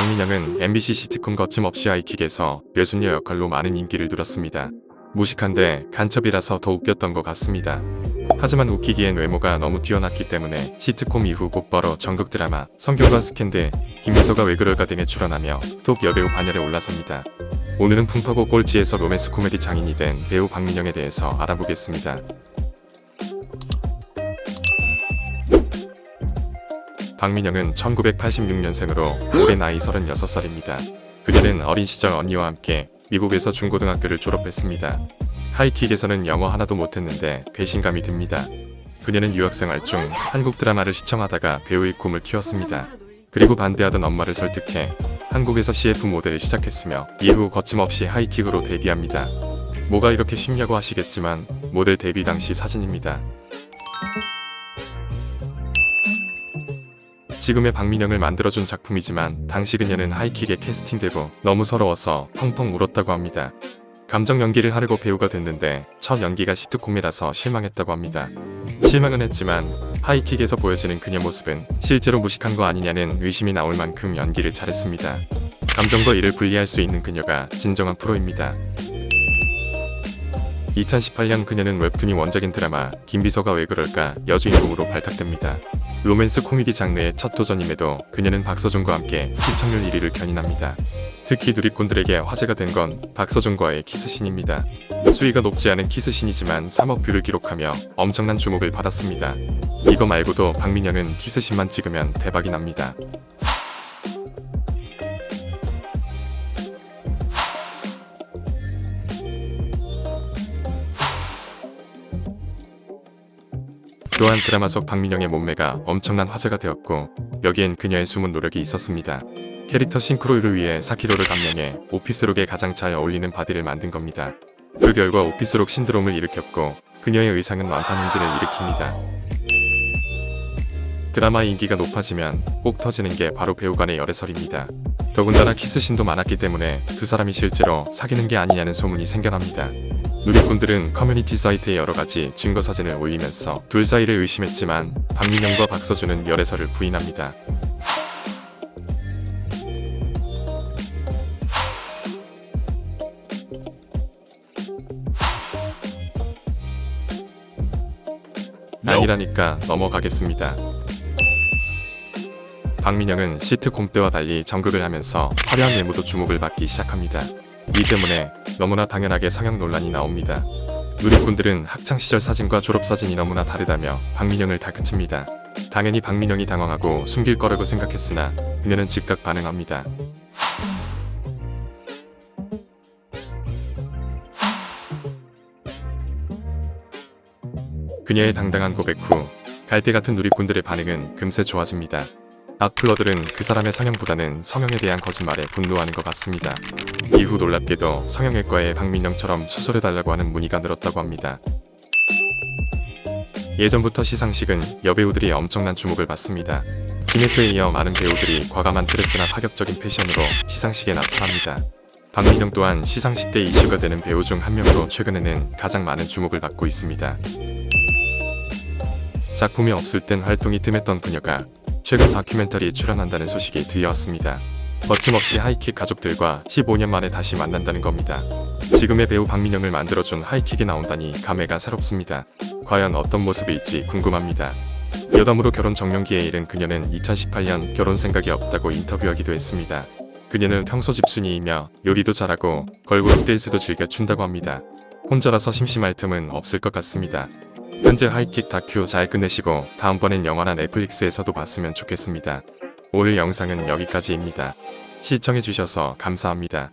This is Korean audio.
박민영은 MBC 시트콤 거침없이 하이킥에서 뇌순녀 역할로 많은 인기를 누렸습니다. 무식한데 간첩이라서 더 웃겼던 것 같습니다. 하지만 웃기기엔 외모가 너무 뛰어났기 때문에 시트콤 이후 곧바로 전국 드라마 성경과 스캔들, 김미소가 왜 그럴까 등에 출연하며 톱 여배우 반열에 올라섭니다. 오늘은 풍파고 꼴찌에서 로맨스 코미디 장인이 된 배우 박민영에 대해서 알아보겠습니다. 박민영은 1986년생으로 올해 나이 36살입니다. 그녀는 어린 시절 언니와 함께 미국에서 중고등학교를 졸업했습니다. 하이킥에서는 영어 하나도 못했는데 배신감이 듭니다. 그녀는 유학생활 중 한국 드라마를 시청하다가 배우의 꿈을 키웠습니다. 그리고 반대하던 엄마를 설득해 한국에서 CF 모델을 시작했으며 이후 거침없이 하이킥으로 데뷔합니다. 뭐가 이렇게 쉽냐고 하시겠지만 모델 데뷔 당시 사진입니다. 지금의 박민영을 만들어준 작품이지만 당시 그녀는 하이킥에 캐스팅되고 너무 서러워서 펑펑 울었다고 합니다. 감정 연기를 하려고 배우가 됐는데 첫 연기가 시트콤이라서 실망했다고 합니다. 실망은 했지만 하이킥에서 보여지는 그녀 모습은 실제로 무식한 거 아니냐는 의심이 나올 만큼 연기를 잘했습니다. 감정과 이를 분리할 수 있는 그녀가 진정한 프로입니다. 2018년 그녀는 웹툰이 원작인 드라마 김비서가 왜 그럴까 여주인공으로 발탁됩니다. 로맨스 코미디 장르의 첫 도전임에도 그녀는 박서준과 함께 시청률 1위를 견인합니다. 특히 누리꾼들에게 화제가 된 건 박서준과의 키스신입니다. 수위가 높지 않은 키스신이지만 3억 뷰를 기록하며 엄청난 주목을 받았습니다. 이거 말고도 박민영은 키스신만 찍으면 대박이 납니다. 또한 드라마 속 박민영의 몸매가 엄청난 화제가 되었고 여기엔 그녀의 숨은 노력이 있었습니다. 캐릭터 싱크로율을 위해 4kg를 감량해 오피스룩에 가장 잘 어울리는 바디를 만든 겁니다. 그 결과 오피스룩 신드롬을 일으켰고 그녀의 의상은 완판 행진을 일으킵니다. 드라마 인기가 높아지면 꼭 터지는 게 바로 배우 간의 열애설입니다. 더군다나 키스신도 많았기 때문에 두 사람이 실제로 사귀는 게 아니냐는 소문이 생겨납니다. 누리꾼들은 커뮤니티 사이트에 여러 가지 증거 사진을 올리면서 둘 사이를 의심했지만 박민영과 박서준은 열애설을 부인합니다. 아니라니까 넘어가겠습니다. 박민영은 시트콤 때와 달리 전극을 하면서 화려한 외모도 주목을 받기 시작합니다. 이 때문에 너무나 당연하게 성형 논란이 나옵니다. 누리꾼들은 학창시절 사진과 졸업사진이 너무나 다르다며 박민영을 다그칩니다. 당연히 박민영이 당황하고 숨길 거라고 생각했으나 그녀는 즉각 반응합니다. 그녀의 당당한 고백 후 갈대 같은 누리꾼들의 반응은 금세 좋아집니다. 악플러들은 그 사람의 성형보다는 성형에 대한 거짓말에 분노하는 것 같습니다. 이후 놀랍게도 성형외과에 박민영처럼 수술해달라고 하는 문의가 늘었다고 합니다. 예전부터 시상식은 여배우들이 엄청난 주목을 받습니다. 김혜수에 이어 많은 배우들이 과감한 드레스나 파격적인 패션으로 시상식에 나타납니다. 박민영 또한 시상식 때 이슈가 되는 배우 중 한 명으로 최근에는 가장 많은 주목을 받고 있습니다. 작품이 없을 땐 활동이 뜸했던 그녀가 최근 다큐멘터리에 출연한다는 소식이 들려왔습니다. 거침없이 하이킥 가족들과 15년 만에 다시 만난다는 겁니다. 지금의 배우 박민영을 만들어준 하이킥이 나온다니 감회가 새롭습니다. 과연 어떤 모습일지 궁금합니다. 여담으로 결혼 정년기에 이른 그녀는 2018년 결혼 생각이 없다고 인터뷰하기도 했습니다. 그녀는 평소 집순이이며 요리도 잘하고 걸그룹 댄스도 즐겨 춘다고 합니다. 혼자라서 심심할 틈은 없을 것 같습니다. 현재 하이킥 다큐 잘 끝내시고 다음번엔 영화나 넷플릭스에서도 봤으면 좋겠습니다. 오늘 영상은 여기까지입니다. 시청해주셔서 감사합니다.